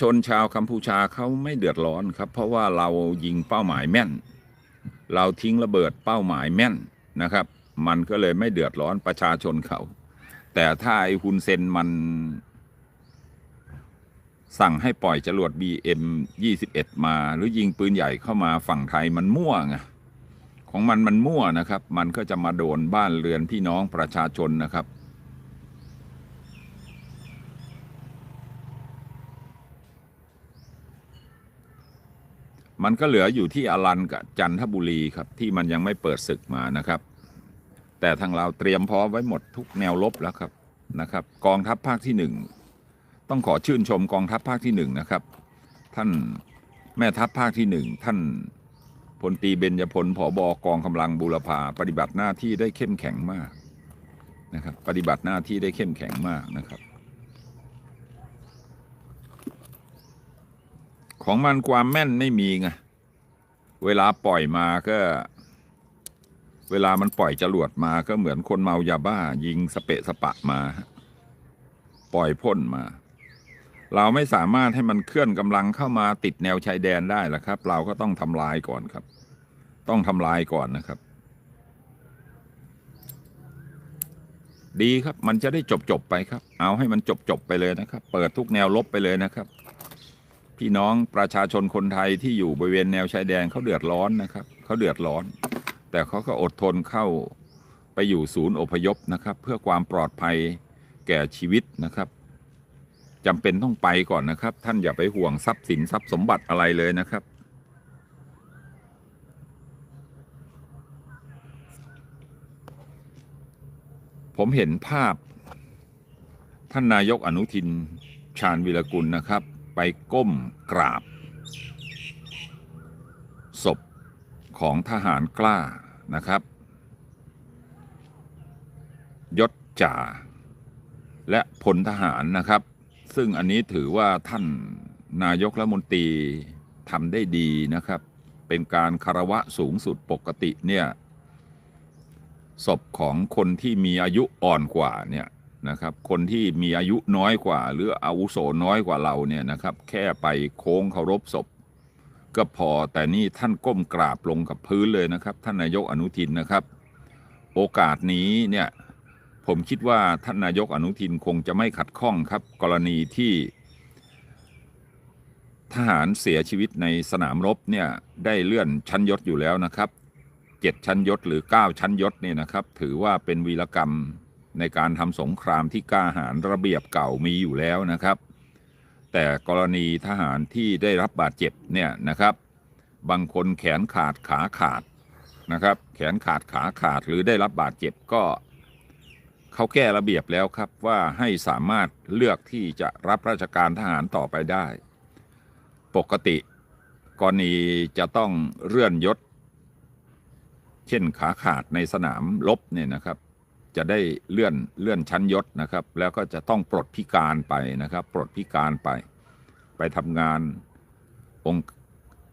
ชนชาวกัมพูชาเขาไม่เดือดร้อนครับ เพราะว่าเรายิงเป้าหมายแม่น เราทิ้งระเบิดเป้าหมายแม่นนะครับ มันก็เลยไม่เดือดร้อนประชาชนเขา แต่ถ้าไอ้ฮุนเซนมัน สั่งให้ปล่อยจรวด BM 21 มา หรือยิงปืนใหญ่เข้ามาฝั่งไทยมันมั่วไงของมันมันมั่วนะครับ มันก็จะมาโดนบ้านเรือนพี่น้องประชาชนนะครับ มันก็เหลืออยู่ที่อลันกับจันทบุรีครับ ที่มันยังไม่เปิดศึกมานะครับ แต่ทางเราเตรียมพร้อมไว้หมดทุกแนวรบแล้วครับนะครับ กองทัพภาคที่หนึ่งต้องขอชื่นชมกองทัพภาคที่หนึ่งนะครับ ท่านแม่ทัพภาคที่หนึ่งท่านพลตีเบญจพลผอบกองกำลังบูรพาปฏิบัติหน้าที่ได้เข้มแข็งมากนะครับ ปฏิบัติหน้าที่ได้เข้มแข็งมากนะครับ ของมันความแม่นไม่มีไง เวลาปล่อยมาก็ เวลามันปล่อยจรวดมาก็เหมือนคนเมายาบ้า ยิงสเปะสปะมา ปล่อยพ่นมา เราไม่สามารถให้มันเคลื่อนกำลังเข้ามาติดแนวชายแดนได้ละครับ เราก็ต้องทำลายก่อนครับ ต้องทำลายก่อนนะครับ ดีครับ มันจะได้จบจบไปครับ เอาให้มันจบจบไปเลยนะครับ เปิดทุกแนวลบไปเลยนะครับ พี่น้องประชาชนคนไทยที่อยู่บริเวณแนวชายแดนเขาเดือดร้อนนะครับเขาเดือดร้อน แต่เขาก็อดทนเข้าไปอยู่ศูนย์อพยพนะครับ เพื่อความปลอดภัยแก่ชีวิตนะครับจำเป็นต้องไปก่อนนะครับ ท่านอย่าไปห่วงทรัพย์สินทรัพย์สมบัติอะไรเลยนะครับ ผมเห็นภาพท่านนายกอนุทินชาญวิรกุลนะครับ ไปก้มกราบ ศพของทหารกล้านะครับ ยศจ่า และพลทหารนะครับ ซึ่งอันนี้ถือว่าท่านนายกรัฐมนตรีทำได้ดีนะครับ เป็นการคารวะสูงสุดปกติเนี่ยศพของคนที่มีอายุอ่อนกว่าเนี่ย นะครับ คนที่มีอายุน้อยกว่า หรืออาวุโสน้อยกว่าเราเนี่ยนะครับ แค่ไปโค้งเคารพศพ ก็พอแต่นี่ท่านก้มกราบลงกับพื้นเลยนะครับ ท่านนายกอนุทินนะครับ โอกาสนี้เนี่ยผมคิดว่าท่านนายกอนุทินคงจะไม่ขัดข้องครับ กรณีที่ ทหารเสียชีวิตในสนามรบเนี่ยได้เลื่อนชั้นยศอยู่แล้วนะครับเจ็ดชั้นยศหรือเก้าชั้นยศเนี่ยนะครับ ถือว่าเป็นวีรกรรม ในการทำสงครามที่กล้าหาญระเบียบเก่ามีอยู่แล้วนะครับ แต่กรณีทหารที่ได้รับบาดเจ็บเนี่ยนะครับ บางคนแขนขาดขาขาดนะครับ แขนขาดขาขาดหรือได้รับบาดเจ็บก็เขาแก้ระเบียบแล้วครับว่าให้สามารถเลือกที่จะรับราชการทหารต่อไปได้ ปกติกรณีจะต้องเลื่อนยศ เช่นขาขาดในสนามรบเนี่ยนะครับ จะได้เลื่อนเลื่อนชั้นยศนะครับ แล้วก็จะต้องปลดพิการไปนะครับ ปลดพิการไป ไปทำงานองค์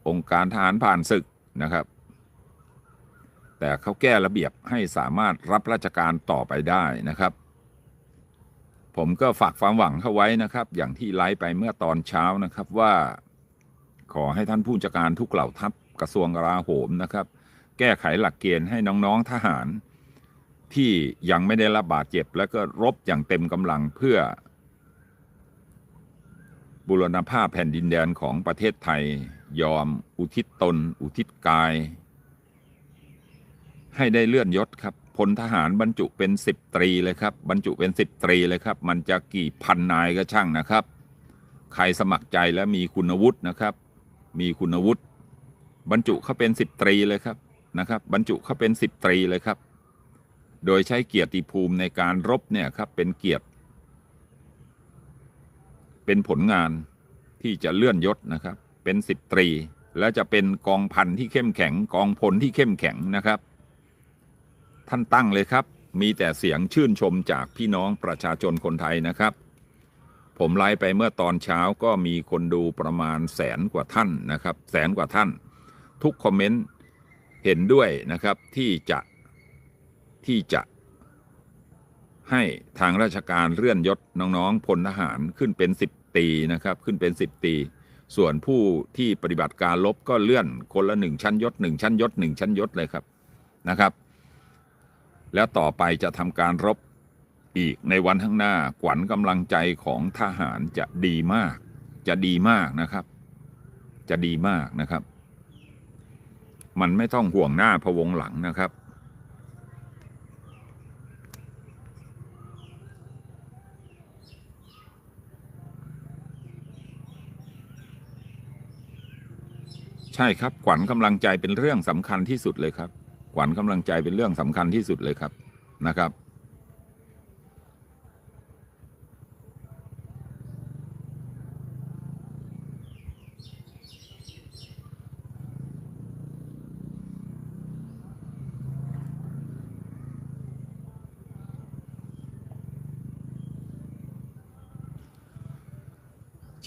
องค์การทหารผ่านศึกนะครับ แต่เขาแก้ระเบียบให้สามารถรับราชการต่อไปได้นะครับ ผมก็ฝากความหวังเข้าไว้นะครับ อย่างที่ไลฟ์ไปเมื่อตอนเช้านะครับว่าขอให้ท่านผู้จัดการทุกเหล่าทัพกระทรวงกลาโหมนะครับ แก้ไขหลักเกณฑ์ให้น้องๆทหาร ที่ยังไม่ได้รับบาดเจ็บ แล้วก็รบอย่างเต็มกำลังเพื่อ บุรณภาพแผ่นดินแดนของประเทศไทย ยอม อุทิศตน อุทิศกาย ให้ได้เลื่อนยศครับพลทหารบรรจุเป็นสิบตรีเลยครับ บรรจุเป็นสิบตรีเลยครับ มันจะกี่พันนายก็ช่างนะครับ ใครสมัครใจและมีคุณวุฒินะครับ มีคุณวุฒิบรรจุเขาเป็นสิบตรีเลยครับนะครับ บรรจุเขาเป็นสิบตรีเลยครับ โดยใช้เกียรติภูมิในการรบเนี่ยครับเป็นเกียรติ เป็นผลงานที่จะเลื่อนยศนะครับ เป็นสิบตรี และจะเป็นกองพันที่เข้มแข็ง กองพลที่เข้มแข็งนะครับ ท่านตั้งเลยครับ มีแต่เสียงชื่นชมจากพี่น้องประชาชนคนไทยนะครับ ผมไลฟ์ไปเมื่อตอนเช้าก็มีคนดูประมาณแสนกว่าท่านนะครับ แสนกว่าท่าน ทุกคอมเมนต์เห็นด้วยนะครับที่จะ ที่จะให้ทางราชการเลื่อนยศน้องๆพลทหารขึ้นเป็นสิบตีนะครับ ขึ้นเป็นสิบตี ส่วนผู้ที่ปฏิบัติการลบก็เลื่อนคนละหนึ่งชั้นยศหนึ่งชั้นยศหนึ่งชั้นยศเลยครับนะครับ แล้วต่อไปจะทำการรบอีกในวันข้างหน้าขวัญกำลังใจของทหารจะดีมาก จะดีมากนะครับ จะดีมากนะครับ มันไม่ต้องห่วงหน้าพะวงหลังนะครับ ใช่ครับ ขวัญกำลังใจเป็นเรื่องสำคัญที่สุดเลยครับ ขวัญกำลังใจเป็นเรื่องสำคัญที่สุดเลยครับนะครับ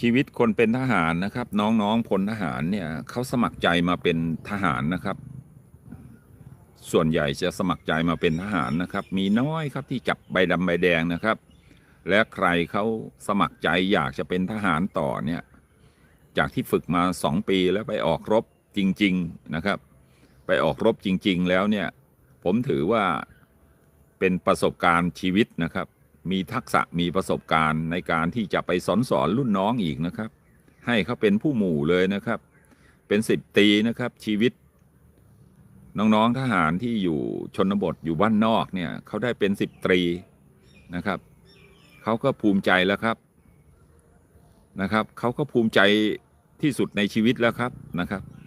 ชีวิตคนเป็นทหารนะครับ น้องๆพลทหารเนี่ยเขาสมัครใจมาเป็นทหารนะครับ ส่วนใหญ่จะสมัครใจมาเป็นทหารนะครับ มีน้อยครับที่จับใบดำใบแดงนะครับ และใครเขาสมัครใจอยากจะเป็นทหารต่อเนี่ย จากที่ฝึกมาสองปีแล้วไปออกรบจริง ๆนะครับ ไปออกรบจริง ๆ แล้วเนี่ย ผมถือว่าเป็นประสบการณ์ชีวิตนะครับ มีทักษะมีประสบการณ์ในการที่จะไปสอนสอนรุ่นน้องอีกนะครับ ให้เขาเป็นผู้หมู่เลยนะครับ เป็นสิบตีนะครับชีวิต น้องๆทหารที่อยู่ชนบทอยู่บ้านนอกเนี่ยเขาได้เป็นสิบตรีนะครับเขาก็ภูมิใจแล้วครับนะครับเขาก็ภูมิใจที่สุดในชีวิตแล้วครับนะครับครับ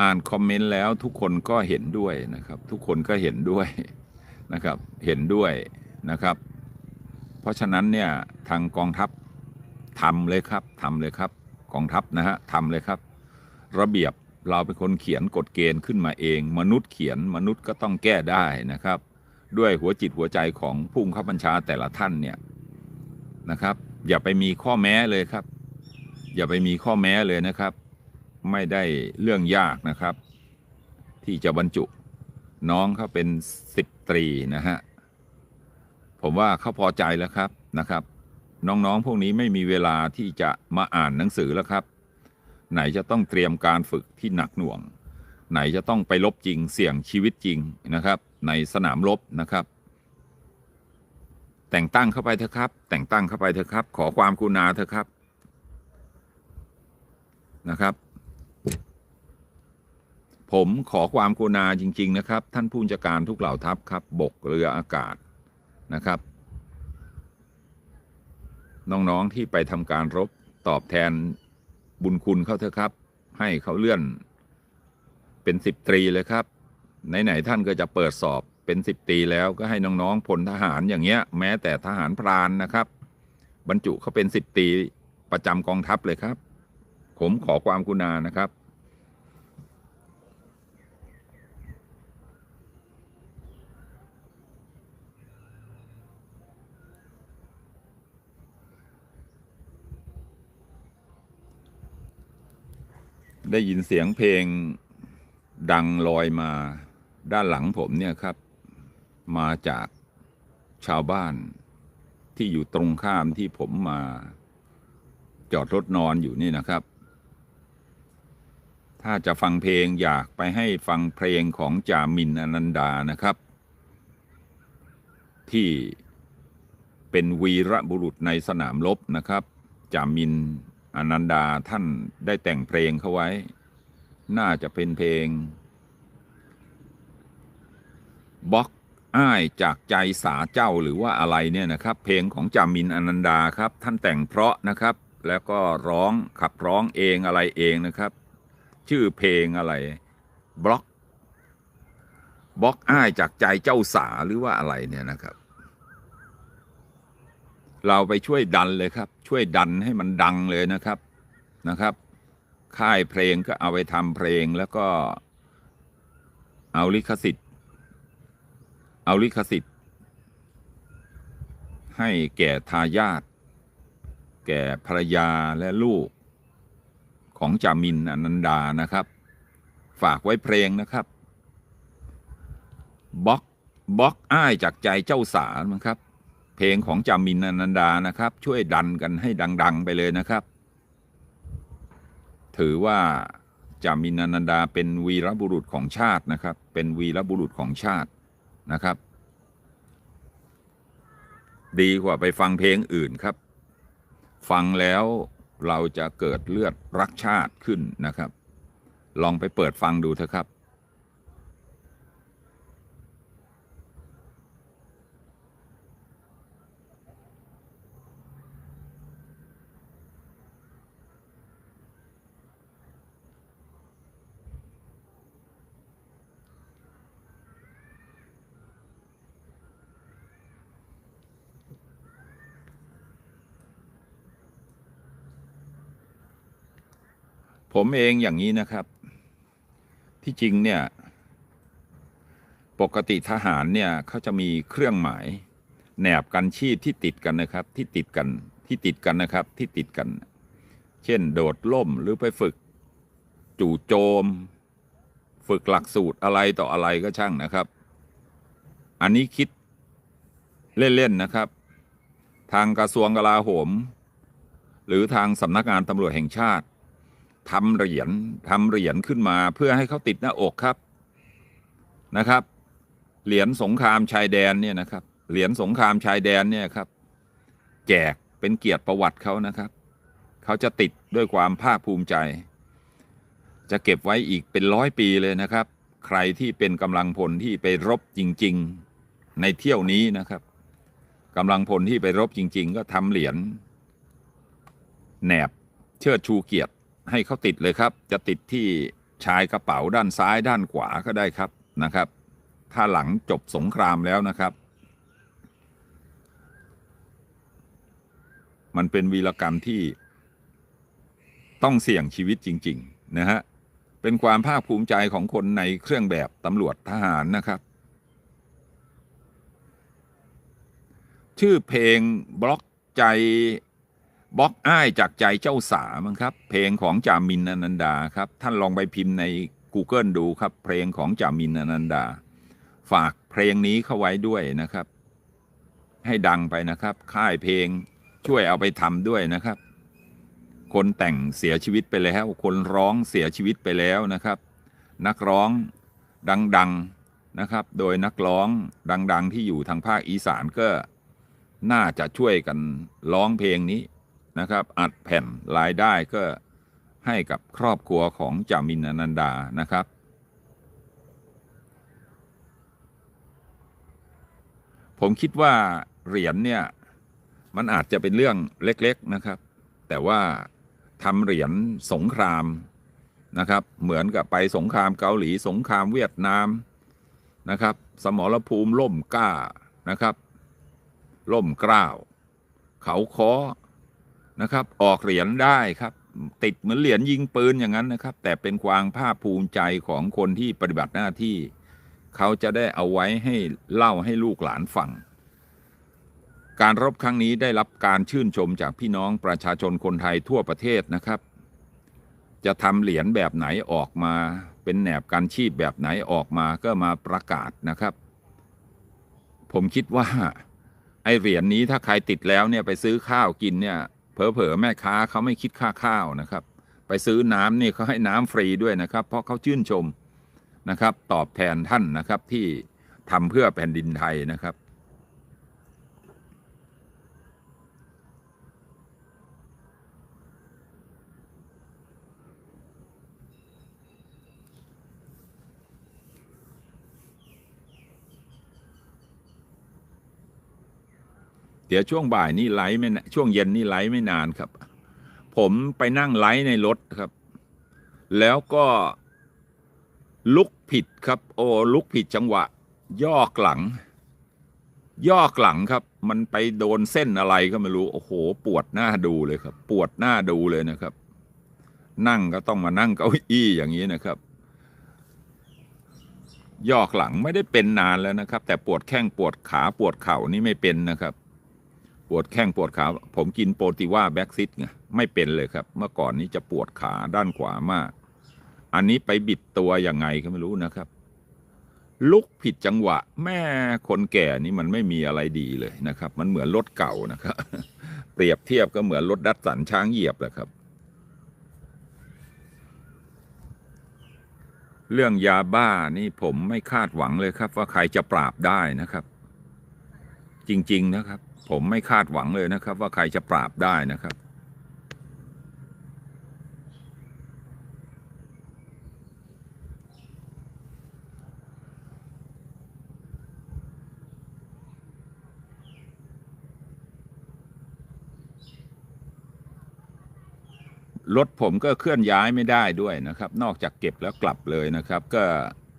อ่านคอมเมนต์แล้วทุกคนก็เห็นด้วยนะครับ ทุกคนก็เห็นด้วยนะครับ เห็นด้วยนะครับ เพราะฉะนั้นเนี่ยทางกองทัพทำเลยครับทำเลยครับกองทัพนะฮะทำเลยครับ ระเบียบเราเป็นคนเขียนกฎเกณฑ์ขึ้นมาเอง มนุษย์เขียนมนุษย์ก็ต้องแก้ได้นะครับ ด้วยหัวจิตหัวใจของผู้บังคับบัญชาแต่ละท่านเนี่ยนะครับ อย่าไปมีข้อแม้เลยครับ อย่าไปมีข้อแม้เลยนะครับ ไม่ได้เรื่องยากนะครับ ที่จะบรรจุน้องเขาเป็นสิบตรีนะฮะ ผมว่าเขาพอใจแล้วครับนะครับ น้องๆพวกนี้ไม่มีเวลาที่จะมาอ่านหนังสือแล้วครับ ไหนจะต้องเตรียมการฝึกที่หนักหน่วง ไหนจะต้องไปลบจริงเสี่ยงชีวิตจริงนะครับ ในสนามรบนะครับ แต่งตั้งเข้าไปเถอะครับ แต่งตั้งเข้าไปเถอะครับ ขอความกรุณาเถอะครับนะครับ ผมขอความกรุณาจริง ๆ นะครับ ท่านผู้บัญชาการทุกเหล่าทัพครับ บกเรืออากาศนะครับ น้องๆที่ไปทำการรบตอบแทนบุญคุณเขาเถอะครับ ให้เขาเลื่อนเป็นสิบตรีเลยครับไหนๆท่านก็จะเปิดสอบเป็นสิบตรีแล้วก็ให้น้องๆพลทหารอย่างเงี้ย แม้แต่ทหารพรานนะครับ บรรจุเขาเป็นสิบตรีประจำกองทัพเลยครับ ผมขอความกุณานะครับ ได้ยินเสียงเพลงดังลอยมาด้านหลังผมเนี่ยครับ มาจากชาวบ้านที่อยู่ตรงข้ามที่ผมมา จอดรถนอนอยู่นี่นะครับ ถ้าจะฟังเพลงอยากไปให้ฟังเพลงของจามินอนันดานะครับ ที่เป็นวีรบุรุษในสนามรบนะครับ จามิน อนันดาท่านได้แต่งเพลงเขาไว้ น่าจะเป็นเพลงบล็อกอ้ายจากใจสาเจ้าหรือว่าอะไรเนี่ยนะครับ เพลงของจามินอนันดาครับ ท่านแต่งเพราะนะครับ แล้วก็ร้องขับร้องเองอะไรเองนะครับ ชื่อเพลงอะไรบล็อกบล็อกอ้ายจากใจเจ้าสาหรือว่าอะไรเนี่ยนะครับ เราไปช่วยดันเลยครับ ช่วยดันให้มันดังเลยนะครับนะครับ ค่ายเพลงก็เอาไปทำเพลงแล้วก็เอาลิขสิทธิ์ เอาลิขสิทธิ์ ให้แก่ทายาทแก่ภรรยาและลูกของจามินอนันดานะครับ ฝากไว้เพลงนะครับบล็อกบล็อกอ้ายจากใจเจ้าสานะครับ เพลงของจามินอนันดานะครับ ช่วยดันกันให้ดัง ๆ ไปเลยนะครับ ถือว่าจามินอนันดาเป็นวีรบุรุษของชาตินะครับ เป็นวีรบุรุษของชาตินะครับ ดีกว่าไปฟังเพลงอื่นครับ ฟังแล้วเราจะเกิดเลือดรักชาติขึ้นนะครับ ลองไปเปิดฟังดูเถอะครับ ผมเองอย่างนี้นะครับ ที่จริงเนี่ย ปกติทหารเนี่ยเขาจะมีเครื่องหมายแหนบกันชีพที่ติดกันนะครับ ที่ติดกันที่ติดกันนะครับ ที่ติดกัน เช่น โดดล่มหรือไปฝึก จู่โจม ฝึกหลักสูตรอะไรต่ออะไรก็ช่างนะครับ อันนี้คิดเล่น ๆ นะครับ ทางกระทรวงกลาโหม หรือทางสำนักงานตำรวจแห่งชาติ ทำเหรียญทำเหรียญขึ้นมาเพื่อให้เขาติดหน้าอกครับนะครับ เหรียญสงครามชายแดนเนี่ยนะครับ เหรียญสงครามชายแดนเนี่ยครับ แจกเป็นเกียรติประวัติเขานะครับ เขาจะติดด้วยความภาคภูมิใจ จะเก็บไว้อีกเป็นร้อยปีเลยนะครับ ใครที่เป็นกำลังพลที่ไปรบจริง ๆ ในเที่ยวนี้นะครับกำลังพลที่ไปรบจริง ๆ ก็ทำเหรียญแหนบเชิดชูเกียรติ ให้เขาติดเลยครับ จะติดที่ชายกระเป๋าด้านซ้ายด้านขวาก็ได้ครับนะครับ ถ้าหลังจบสงครามแล้วนะครับ มันเป็นวีรกรรมที่ต้องเสี่ยงชีวิตจริง ๆ นะฮะ เป็นความภาคภูมิใจของคนในเครื่องแบบตำรวจทหารนะครับ ชื่อเพลงบล็อกใจ บล็อกอ้ายจากใจเจ้าสามั้งครับ เพลงของจามินอนันดาครับ ท่านลองไปพิมพ์ใน Google ดูครับ เพลงของจามินอนันดา ฝากเพลงนี้เข้าไว้ด้วยนะครับ ให้ดังไปนะครับ ค่ายเพลงช่วยเอาไปทำด้วยนะครับ คนแต่งเสียชีวิตไปแล้ว คนร้องเสียชีวิตไปแล้วนะครับ นักร้องดังๆนะครับ โดยนักร้องดัง ๆ ที่อยู่ทางภาคอีสานก็น่าจะช่วยกันร้องเพลงนี้ นะครับ อัดแผ่นรายได้ก็ให้กับครอบครัวของจามินอนันดานะครับ ผมคิดว่าเหรียญเนี่ยมันอาจจะเป็นเรื่องเล็กๆนะครับ แต่ว่าทำเหรียญสงครามนะครับ เหมือนกับไปสงครามเกาหลีสงครามเวียดนามนะครับ สมรภูมิล่มกล้านะครับ ล่มกล้าว เขาค้อ นะครับ ออกเหรียญได้ครับ ติดเหมือนเหรียญยิงปืนอย่างนั้นนะครับ แต่เป็นความภาคภูมิใจของคนที่ปฏิบัติหน้าที่ เขาจะได้เอาไว้ให้เล่าให้ลูกหลานฟัง การรบครั้งนี้ได้รับการชื่นชมจากพี่น้องประชาชนคนไทยทั่วประเทศนะครับ จะทำเหรียญแบบไหนออกมา เป็นแหนบการชีพแบบไหนออกมาก็มาประกาศนะครับ ผมคิดว่าไอเหรียญนี้ถ้าใครติดแล้วเนี่ยไปซื้อข้าวกินเนี่ย เผลอๆแม่ค้าเขาไม่คิดค่าข้าวนะครับ ไปซื้อน้ำนี่เขาให้น้ำฟรีด้วยนะครับ เพราะเขาชื่นชมนะครับ ตอบแทนท่านนะครับที่ทำเพื่อแผ่นดินไทยนะครับ เดี๋ยวช่วงบ่ายนี่ไลฟ์ไม่ช่วงเย็นนี่ไลฟ์ไม่นานครับ ผมไปนั่งไลฟ์ในรถครับ แล้วก็ลุกผิดครับ โอ้ลุกผิดจังหวะ ย่อกหลัง ย่อกหลังครับ มันไปโดนเส้นอะไรก็ไม่รู้ โอ้โห ปวดหน้าดูเลยครับ ปวดหน้าดูเลยนะครับ นั่งก็ต้องมานั่งเก้าอี้อย่างนี้นะครับ ย่อกหลังไม่ได้เป็นนานแล้วนะครับ แต่ปวดแข้งปวดขาปวดเข่านี่ไม่เป็นนะครับ ปวดแข้งปวดขา ผมกินโปรติว่าแบ็กซิตไงไม่เป็นเลยครับ เมื่อก่อนนี้จะปวดขาด้านขวามาก อันนี้ไปบิดตัวยังไงก็ไม่รู้นะครับ ลุกผิดจังหวะ แม่คนแก่นี่มันไม่มีอะไรดีเลยนะครับ มันเหมือนรถเก่านะครับ เปรียบเทียบก็เหมือนรถดัดสันช้างเหยียบแหละครับ เรื่องยาบ้านี่ผมไม่คาดหวังเลยครับ ว่าใครจะปราบได้นะครับ จริง ๆนะครับ ผมไม่คาดหวังเลยนะครับ ว่าใครจะปราบได้นะครับ รถผมก็เคลื่อนย้ายไม่ได้ด้วยนะครับ นอกจากเก็บแล้วกลับเลยนะครับ ก็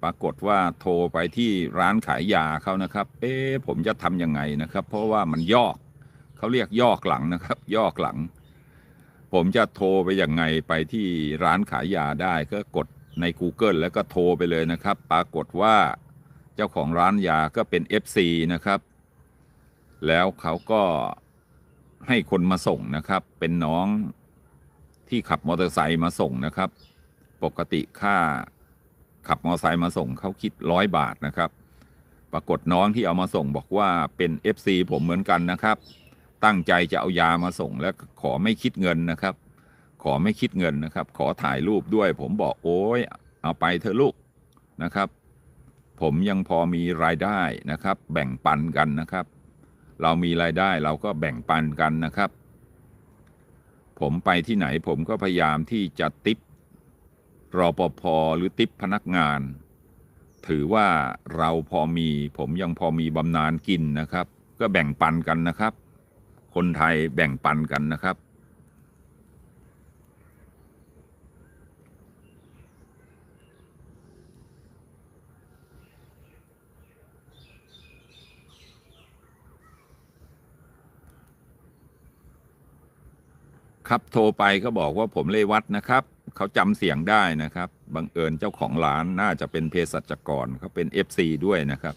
ปรากฏว่าโทรไปที่ร้านขายยาเขานะครับ เอ๊ะผมจะทำยังไงนะครับ เพราะว่ามันยอกเขาเรียกยอกหลังนะครับ ยอกหลัง ผมจะโทรไปยังไงไปที่ร้านขายยาได้ก็กดใน Google แล้วก็โทรไปเลยนะครับ ปรากฏว่าเจ้าของร้านยาก็เป็น FC นะครับ แล้วเขาก็ให้คนมาส่งนะครับ เป็นน้องที่ขับมอเตอร์ไซค์มาส่งนะครับ ปกติค่า ขับมอไซค์มาส่งเขาคิดร้อยบาทนะครับ ปรากฏน้องที่เอามาส่งบอกว่าเป็น FC ผมเหมือนกันนะครับ ตั้งใจจะเอายามาส่งและขอไม่คิดเงินนะครับ ขอไม่คิดเงินนะครับ ขอถ่ายรูปด้วย ผมบอกโอ้ยเอาไปเถอะลูกนะครับ ผมยังพอมีรายได้นะครับ แบ่งปันกันนะครับ เรามีรายได้เราก็แบ่งปันกันนะครับ ผมไปที่ไหนผมก็พยายามที่จะติป รอปภหรือติปพนักงาน ถือว่าเราพอมี ผมยังพอมีบำนาญกินนะครับ ก็แบ่งปันกันนะครับ คนไทยแบ่งปันกันนะครับ ครับโทรไปก็บอกว่าผมเลวัตนะครับ เขาจำเสียงได้นะครับ บังเอิญเจ้าของร้านน่าจะเป็นเภสัชกรเขาเป็น FC ด้วยนะครับ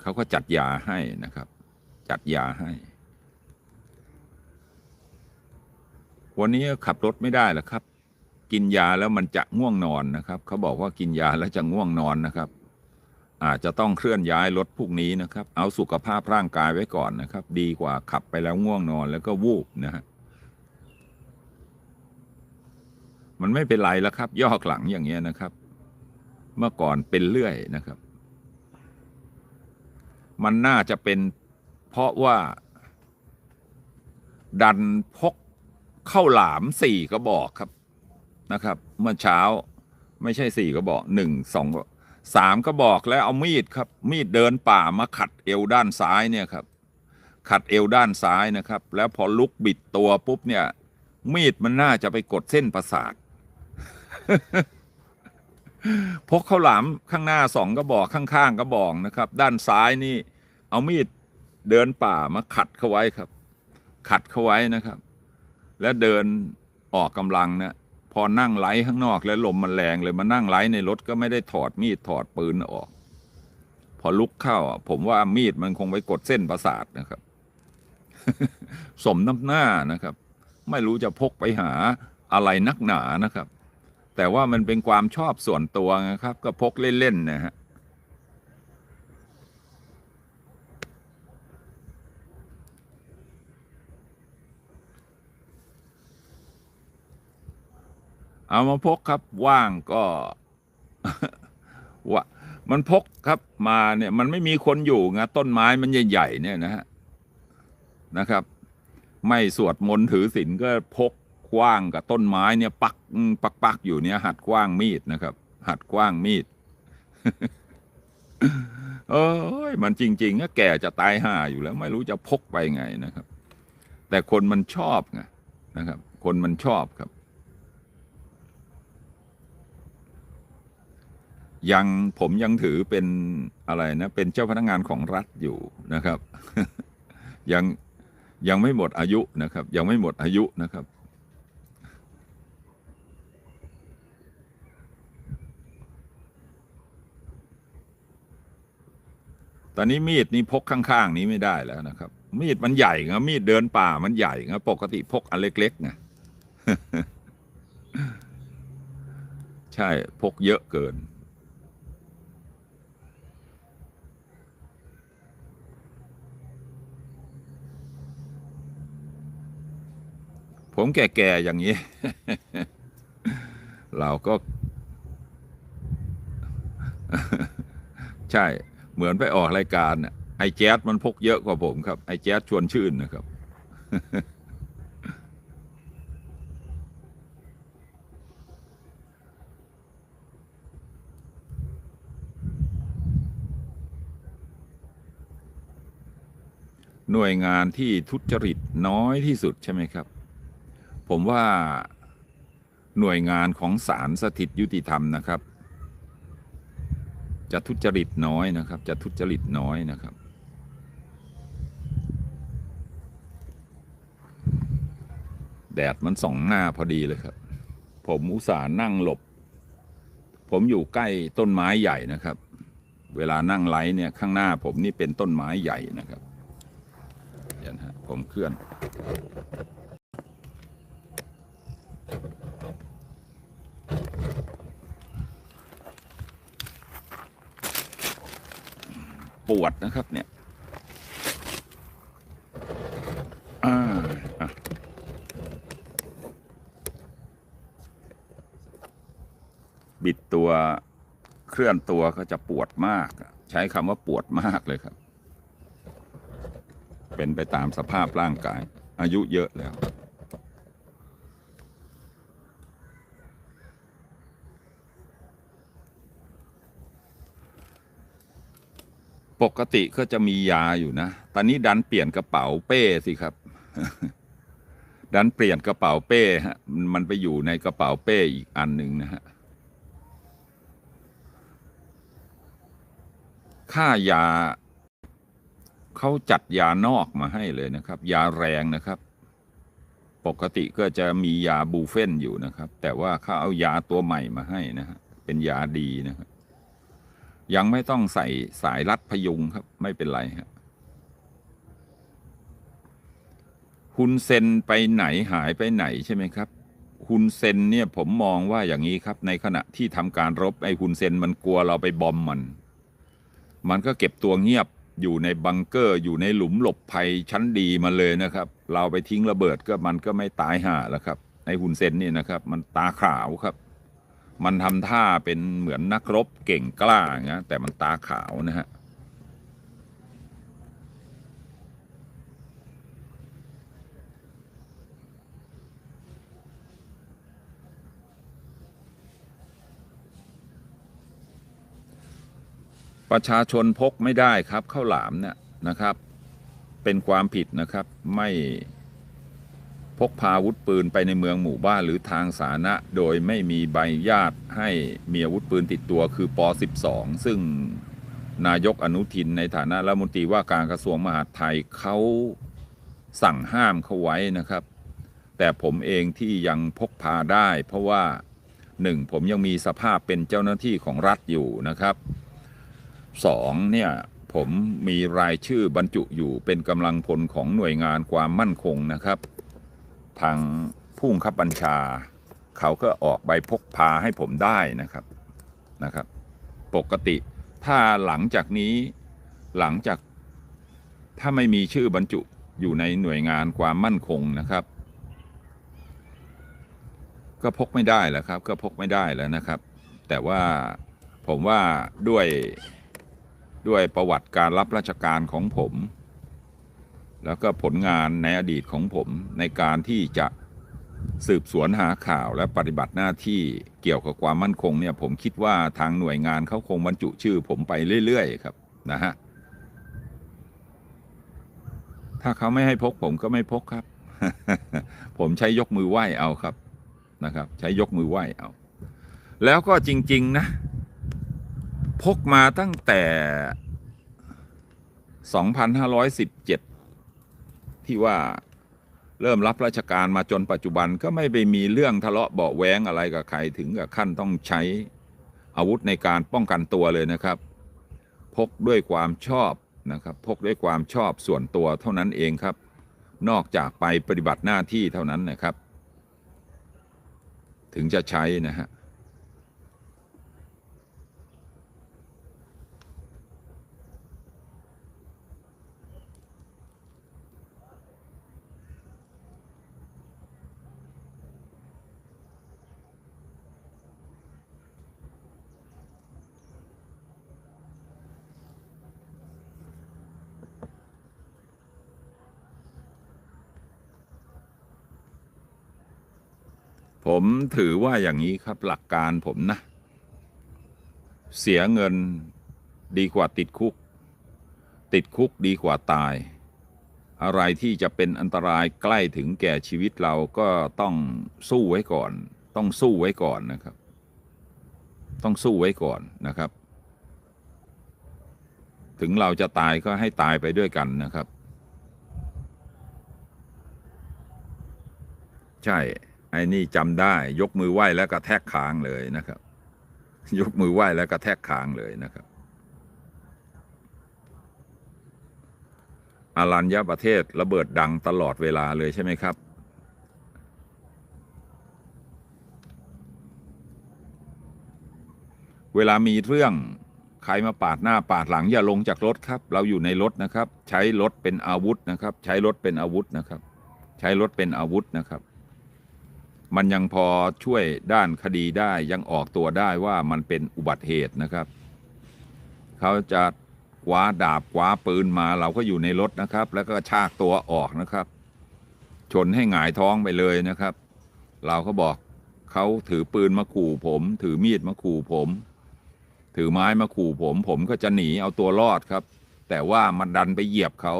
เขาก็จัดยาให้นะครับ จัดยาให้ วันนี้ขับรถไม่ได้แล้วครับ กินยาแล้วมันจะง่วงนอนนะครับ เขาบอกว่ากินยาแล้วจะง่วงนอนนะครับ อาจจะต้องเคลื่อนย้ายรถพวกนี้นะครับ เอาสุขภาพร่างกายไว้ก่อนนะครับ ดีกว่าขับไปแล้วง่วงนอนแล้วก็วูบนะฮะ มันไม่เป็นไรแล้วครับ ย่อหลังอย่างเงี้ยนะครับ เมื่อก่อนเป็นเรื่อยนะครับ มันน่าจะเป็นเพราะว่า ดันพกเข้าวหลามสี่กระบอกครับนะครับ เมื่อเช้าไม่ใช่สี่กระบอกหนึ่งสองสามกระบอกแล้วเอามีดครับ มีดเดินป่ามาขัดเอวด้านซ้ายเนี่ยครับ ขัดเอวด้านซ้ายนะครับ แล้วพอลุกบิดตัวปุ๊บเนี่ย มีดมันน่าจะไปกดเส้นประสาท พกข้าวหลามข้างหน้าสองกระบอกข้างๆกระบอกนะครับ ด้านซ้ายนี่ เอามีดเดินป่ามาขัดเข้าไว้ครับ ขัดเข้าไว้นะครับ แล้วเดินออกกำลังนะพอนั่งไหลข้างนอกแล้วลมมันแรงเลยมานั่งไหลในรถก็ไม่ได้ถอดมีดถอดปืนออก พอลุกเข้าผมว่ามีดมันคงไปกดเส้นประสาทนะครับ สมน้ำหน้านะครับ ไม่รู้จะพกไปหาอะไรนักหนานะครับ แต่ว่ามันเป็นความชอบส่วนตัวนะครับ ก็พกเล่นๆนะฮะเอามาพกครับว่างก็ว่ามันพกครับมาเนี่ยมันไม่มีคนอยู่ไงต้นไม้มันใหญ่ๆเนี่ยนะฮะนะครับ ไม่สวดมนต์ถือศีลก็พก คว้างกับต้นไม้เนี่ยปักปักปักอยู่เนี่ย หัดคว้างมีดนะครับ หัดคว้างมีดเอ้ยมันจริงๆก็แก่จะตายห่าอยู่แล้ว ไม่รู้จะพกไปไงนะครับ แต่คนมันชอบไงนะครับ คนมันชอบครับ ยังผมยังถือเป็นอะไรนะ เป็นเจ้าพนักงานของรัฐอยู่นะครับ ยังยังไม่หมดอายุนะครับ ยังไม่หมดอายุนะครับ ตอนนี้มีดนี่พกข้างๆ นี้ไม่ได้แล้วนะครับ มีดมันใหญ่ครับมีดเดินป่ามันใหญ่ครับปกติพกอันเล็กๆไงใช่พกเยอะเกิน ผมแก่ๆ อย่างนี้ เราก็ ใช่ เหมือนไปออกรายการน่ะไอ้แจ๊ดมันพกเยอะกว่าผมครับ ไอ้แจ๊ดชวนชื่นนะครับ หน่วยงานที่ทุจริตน้อยที่สุดใช่ไหมครับ ผมว่าหน่วยงานของศาลสถิตยุติธรรมนะครับ จะทุจริตน้อยนะครับ จะทุจริตน้อยนะครับ แดดมันส่องหน้าพอดีเลยครับ ผมอุตส่าห์นั่งหลบ ผมอยู่ใกล้ต้นไม้ใหญ่นะครับ เวลานั่งไลฟ์เนี่ยข้างหน้าผมนี่เป็นต้นไม้ใหญ่นะครับเดี๋ยวนะฮะผมเคลื่อน ปวดนะครับ เนี่ยอ่าบิดตัวเคลื่อนตัวก็จะปวดมาก ใช้คำว่าปวดมากเลยครับ เป็นไปตามสภาพร่างกาย อายุเยอะแล้ว ปกติก็จะมียาอยู่นะ ตอนนี้ดันเปลี่ยนกระเป๋าเป้สิครับ ดันเปลี่ยนกระเป๋าเป้ฮะ มันไปอยู่ในกระเป๋าเป้อีกอันหนึ่งนะฮะ ค่ายาเขาจัดยานอกมาให้เลยนะครับ ยาแรงนะครับ ปกติก็จะมียาบูเฟนอยู่นะครับ แต่ว่าเขาเอายาตัวใหม่มาให้นะฮะ เป็นยาดีนะครับ ยังไม่ต้องใส่สายรัดพยุงครับ ไม่เป็นไรฮะฮุนเซนไปไหนหายไปไหนใช่ไหมครับฮุนเซนเนี่ยผมมองว่าอย่างนี้ครับ ในขณะที่ทำการรบไอ้ฮุนเซนมันกลัวเราไปบอมมัน มันก็เก็บตัวเงียบอยู่ในบังเกอร์อยู่ในหลุมหลบภัยชั้นดีมาเลยนะครับ เราไปทิ้งระเบิดก็มันก็ไม่ตายห่าแล้วครับไอ้ฮุนเซนนี่นะครับ มันตาขาวครับ มันทำท่าเป็นเหมือนนักรบเก่งกล้าอย่างเงี้ยแต่มันตาขาวนะฮะประชาชนพกไม่ได้ครับข้าวหลามเนี่ยนะครับ เป็นความผิดนะครับไม่ พกพาอาวุธปืนไปในเมืองหมู่บ้านหรือทางสาธารณะ โดยไม่มีใบญาตให้มีอาวุธปืนติดตัวคือป .12 ซึ่งนายกอนุทินในฐานะรัฐมนตรีว่าการกระทรวงมหาดไทยเขาสั่งห้ามเขาไว้นะครับ แต่ผมเองที่ยังพกพาได้ เพราะว่าหนึ่งผมยังมีสภาพเป็นเจ้าหน้าที่ของรัฐอยู่นะครับสองเนี่ยผมมีรายชื่อบรรจุอยู่เป็นกำลังพลของหน่วยงานความมั่นคงนะครับ ทางผู้บังคับบัญชา เขาก็ออกใบพกพาให้ผมได้นะครับนะครับ ปกติถ้าหลังจากนี้หลังจากถ้าไม่มีชื่อบรรจุอยู่ในหน่วยงานความมั่นคงนะครับ ก็พกไม่ได้แล้วครับ ก็พกไม่ได้แล้วนะครับ แต่ว่าผมว่าด้วยด้วยประวัติการรับราชการของผม แล้วก็ผลงานในอดีตของผมในการที่จะสืบสวนหาข่าวและปฏิบัติหน้าที่เกี่ยวกับความมั่นคงเนี่ยผมคิดว่าทางหน่วยงานเขาคงบรรจุชื่อผมไปเรื่อยๆครับนะฮะถ้าเขาไม่ให้พกผมก็ไม่พกครับ ผมใช้ยกมือไหว้เอาครับนะครับ ใช้ยกมือไหว้เอา แล้วก็จริง ๆ นะ พกมาตั้งแต่ 2517 ที่ว่าเริ่มรับราชการมาจนปัจจุบันก็ไม่ไปมีเรื่องทะเลาะเบาะแว้งอะไรกับใครถึงกับขั้นต้องใช้อาวุธในการป้องกันตัวเลยนะครับ พกด้วยความชอบนะครับ พกด้วยความชอบส่วนตัวเท่านั้นเองครับ นอกจากไปปฏิบัติหน้าที่เท่านั้นนะครับ ถึงจะใช้นะฮะ ผมถือว่าอย่างนี้ครับหลักการผมนะ เสียเงินดีกว่าติดคุก ติดคุกดีกว่าตาย อะไรที่จะเป็นอันตรายใกล้ถึงแก่ชีวิตเราก็ต้องสู้ไว้ก่อน ต้องสู้ไว้ก่อนนะครับ ต้องสู้ไว้ก่อนนะครับ ถึงเราจะตายก็ให้ตายไปด้วยกันนะครับ ใช่ ไอ้นี่จำได้ ยกมือไหว้แล้วก็แทกคางเลยนะครับ ยกมือไหว้แล้วก็แทกคางเลยนะครับอารัญญประเทศระเบิดดังตลอดเวลาเลยใช่ไหมครับ เวลามีเรื่องใครมาปาดหน้าปาดหลังอย่าลงจากรถครับ เราอยู่ในรถนะครับ ใช้รถเป็นอาวุธนะครับ ใช้รถเป็นอาวุธนะครับ ใช้รถเป็นอาวุธนะครับ มันยังพอช่วยด้านคดีได้ยังออกตัวได้ว่ามันเป็นอุบัติเหตุนะครับ เขาจะคว้าดาบคว้าปืนมาเราก็อยู่ในรถนะครับ แล้วก็ชากตัวออกนะครับ ชนให้หงายท้องไปเลยนะครับ เราก็บอกเขาถือปืนมาขู่ผม ถือมีดมาขู่ผม ถือไม้มาขู่ผม ผมก็จะหนีเอาตัวรอดครับ แต่ว่ามันดันไปเหยียบเขา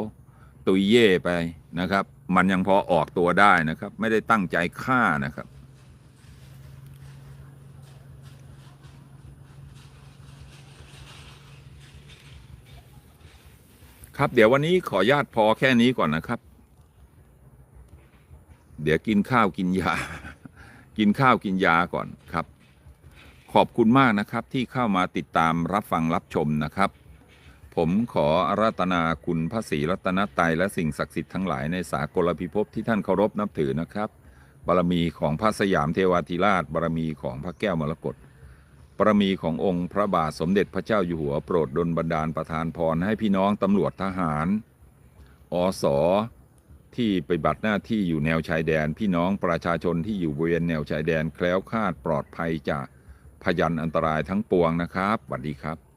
ตุยเย่ไป นะครับ มันยังพอออกตัวได้นะครับ ไม่ได้ตั้งใจฆ่านะครับ ครับเดี๋ยววันนี้ขอญาตพอแค่นี้ก่อนนะครับ เดี๋ยวกินข้าวกินยา กินข้าวกินยาก่อนครับ ขอบคุณมากนะครับที่เข้ามาติดตามรับฟังรับชมนะครับ ผมขออาราธนาคุณพระศรีรัตนตรัยและสิ่งศักดิ์สิทธิ์ทั้งหลายในสากลพิภพที่ท่านเคารพนับถือนะครับ บารมีของพระสยามเทวาธิราช บารมีของพระแก้วมรกตบารมีขององค์พระบาทสมเด็จพระเจ้าอยู่หัวโปรดดลบันดาลประทานพรให้พี่น้องตำรวจทหาร อสที่ไปฏิบัติหน้าที่อยู่แนวชายแดน พี่น้องประชาชนที่อยู่บริเวณแนวชายแดนแคล้วคลาดปลอดภัยจากพยันอันตรายทั้งปวงนะครับสวัสดีครับ